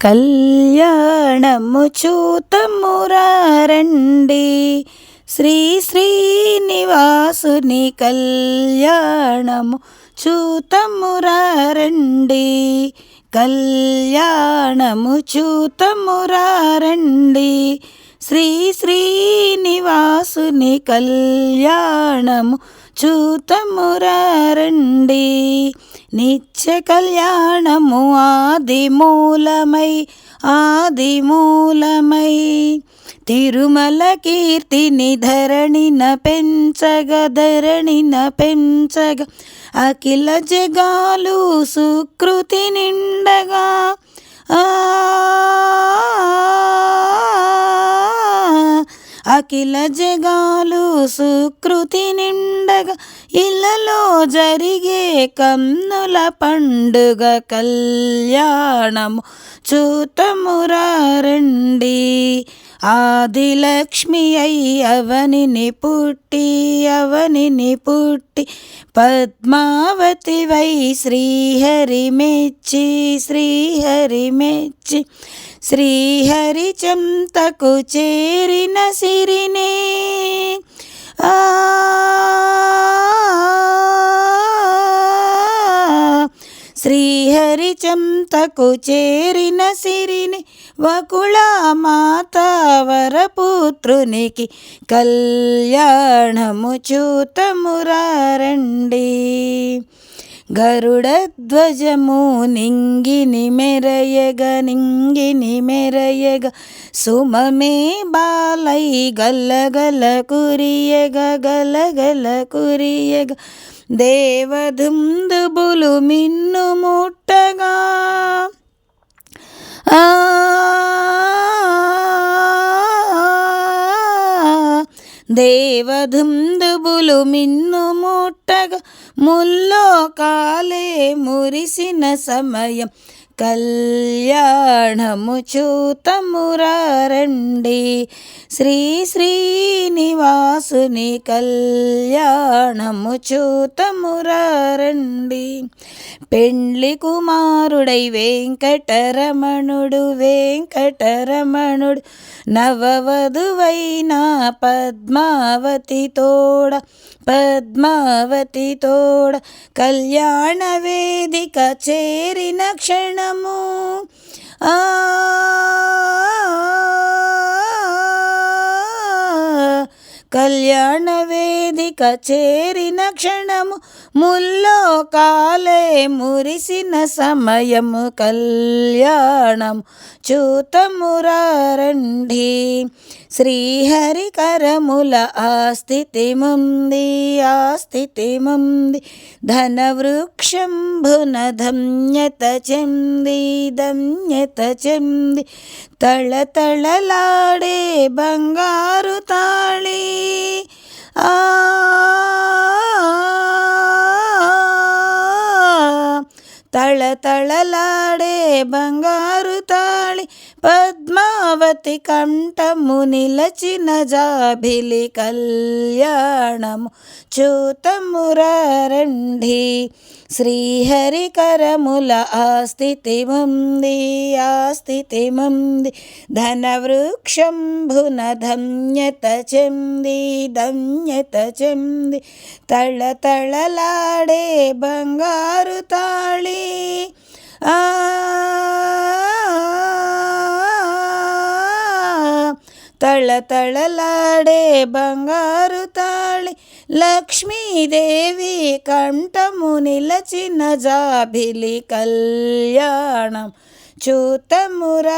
కళ్యాణము చూతమురారండి శ్రీ శ్రీనివాసుని కళ్యాణము చూతమురారండి కళ్యాణము చూతమురారండి శ్రీ శ్రీనివాసుని కళ్యాణము చూతమురండి నిత్య కళ్యాణము ఆది మూలమై ఆది మూలమై తిరుమల కీర్తిని ధరణిన పెంచగ ధరణిన పెంచగ. అఖిల జగాలు సుకృతి నిండగా. ఆ అఖిల జగాలు సుకృతి నిండగా ఇళ్ళలో జరిగే కన్నుల పండుగ కళ్యాణము చూతమురారండి ఆదిలక్ష్మి అయి అవనిని పుట్టి అవనిని పుట్టి పద్మావతి వై శ్రీహరి మెచ్చి శ్రీహరి మెచ్చి శ్రీహరి చెంతకు చేరిన సిరినే. ఆ శ్రీహరి చెంతకు చేరిన సిరిని. వకుళ వరపుత్రునికి కళ్యాణము చూతమురారండి. గరుడధ్వజము నింగిని మెరయగ నింగిని మెరయగ సుమమే బాలై గల్లగల కురియగ గలగల కురియగ దేవదుందుబులు మిన్ను ముట్టగా. ఆ దేవదుందుబులు మిన్ను ముట్టగా ముల్లో కాలే మురిసిన సమయం కళ్యాణము చూతమురారండి శ్రీ శ్రీనివాసుని కళ్యాణము చూతమురారండి పెండ్లి కుమారుడై వెంకటరమణుడు వెంకటరమణుడు నవవధువైన పద్మావతి తోడ పద్మావతి తోడ కళ్యాణ వేదిక చేరిన క్షణము. ఆ కళ్యాణ వేదిక చేరిన క్షణము. ముల్లో కాలే మురిసిన సమయము. కళ్యాణం చూతమురారండి శ్రీహరి కరముల ఆస్థితి ముంది ఆస్థితి ముంది ధన వృక్షంభున ధన్యత చెంది ధన్యత చెంది. తళతళలాడే బంగారు తాళి. ఆ తళతళలాడే బంగారు తాళి. పద్మావతి కంఠము నిలచిన జాభిలి కళ్యాణము చూతమురండి శ్రీహరికరముల ఆస్థితి ముంది ఆస్థితి ముంది ధన ధన్యత చెంది ధన్యత చెంది తళతళలాడే బంగారు తాళి. ఆ తళతళలాడే బంగారు తాళి లక్ష్మీదేవి కంఠము నిలచిన జాబిలి కళ్యాణం చూతమురారండి.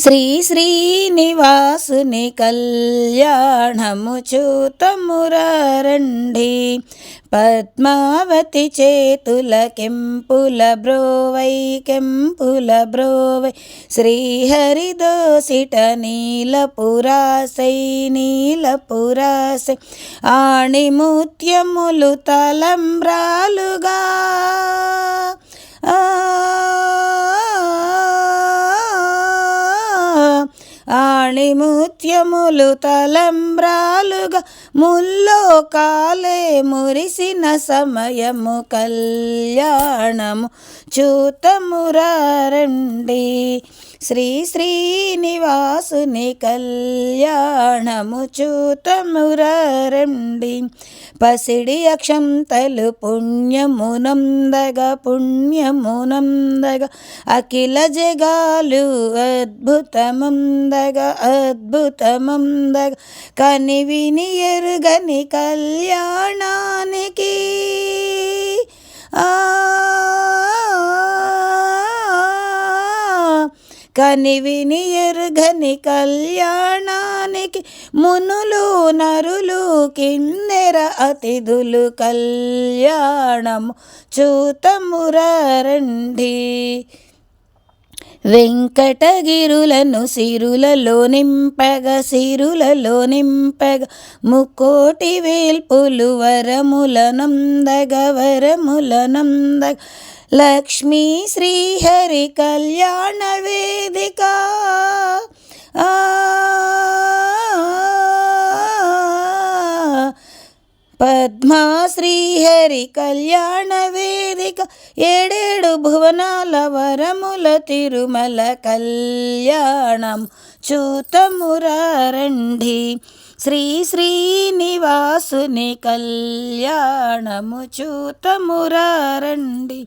శ్రీ శ్రీనివాసుని కళ్యాణము చూతమురండి పద్మావతి చేతుల కెంపుల బ్రోవై కెంపుల బ్రోవై శ్రీహరిదోసిట నీలపురాసై నీలపురాసై ఆణిముత్యములు తలంబ్రా మణిముత్యములు తలంబ్రాలుగా ముల్లోకాలే మురిసిన సమయము కళ్యాణము చూతమురారండి. శ్రీ శ్రీనివాసుని కళ్యాణము చూతమురండి పసిడి అక్షంతలు పుణ్యమునందగ పుణ్యమునందగ అఖిల జగాలు అద్భుతముందగ అద్భుతమందగ కని విని ఎరుగని కళ్యాణానికి. ఆ కని విని ఎరుగని కళ్యాణానికి మునులు నరులు కిన్నెర అతిథులు కళ్యాణము చూతమురండి వెంకటగిరులను సిరులలో నింపగ సిరులలో నింపగ ముకోటి వేల్పులు వరముల నందగ వరముల నందగ. లక్ష్మీ శ్రీహరి కళ్యాణ వేదిక. ఆ పద్మా శ్రీహరి కళ్యాణ వేదిక ఏడేడు భువనాల వరముల తిరుమల కళ్యాణం చూతమురారండి శ్రీ శ్రీనివాసుని కళ్యాణము చూతమురారండి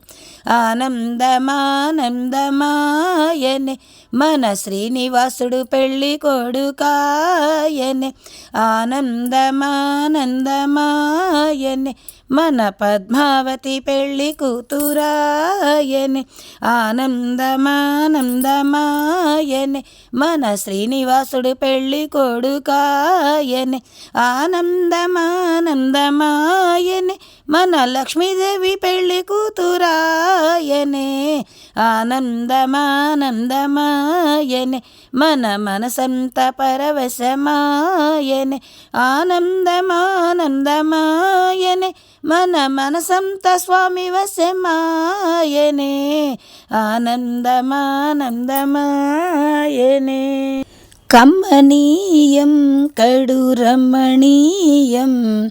ఆనందమానందమాయనే మన శ్రీనివాసుడు పెళ్ళి కొడుకాయనే. ఆనందమానందమాయనే. మన పద్మావతి పెళ్ళి కూతురాయనే. ఆనందమానందమాయనే. మన శ్రీనివాసుడు పెళ్ళి కొడుకాయనే. ఆనందమానందమాయనే. మన లక్ష్మీదేవి పెళ్ళి కూతురాయనే. ఆనందమానందమాయనే. మన మనసంత పరవశమాయనే. ఆనందమానందమాయనే. మన మనసంత స్వామి వశమాయనే. ఆనందమానందమాయనే. కమ్మనీయం కడు రమణీయం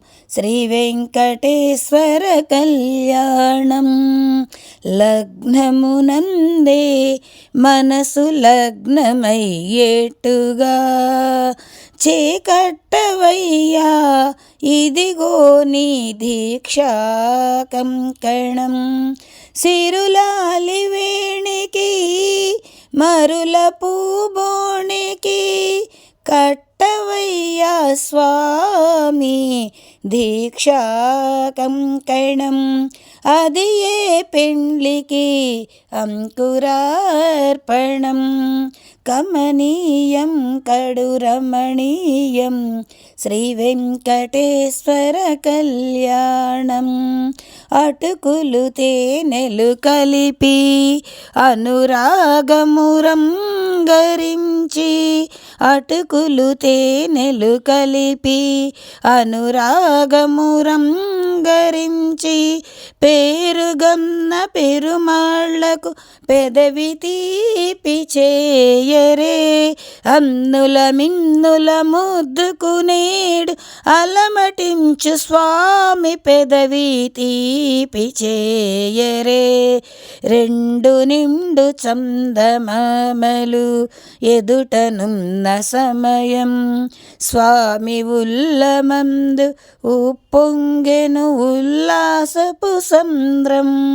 శ్రీ వెంకటేశ్వర కళ్యాణం. లగ్నమునందే మనసు లగ్నమయ్యేట్టుగా. చేకట్టవయ్యా ఇదిగో నీ దీక్షా కంకణం సిరులాలి వేణికి మరుల పూబోణికి కట్టవయ్యా స్వామి దీక్షాకంకణం అది ఏ పెండ్లికి అంకురార్పణం? కమనీయం కడురమణీయం శ్రీ వెంకటేశ్వర కళ్యాణం. అటుకులు తేనెలు కలిపి అనురాగమురం గరించి అటుకులు తేనెలు కలిపి అనురాగ గరించి పేరుగన్న పెరుమాళ్ళకు పెదవి తీపి చేయరే. అన్నుల మిన్నుల ముద్దుకునేడు అలమటించు స్వామి పెదవి తీపి చేయరే. రెండు నిండు చందమామలు ఎదుటనున్న సమయం స్వామి ఉల్లమందు Oops. పొంగెను ఉల్లాసపు సంద్రం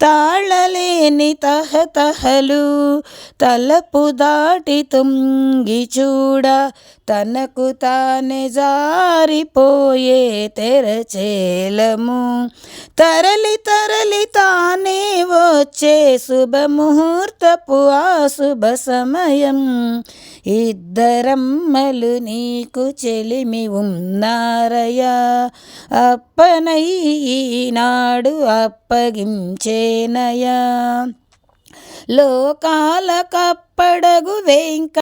తాళలేని తహతహలు తలపు దాటి తుంగి చూడ తనకు తానే జారిపోయే తెరచేలము తరలి తరలి తానే వచ్చే శుభముహూర్తపు ఆ శుభ సమయం. ఇద్దరమ్మలు నీకు చెలిమి ఉన్నారయా అప్పనై ఈనాడు అప్పగించేనయా? లోకాల కప్పడగు వెంక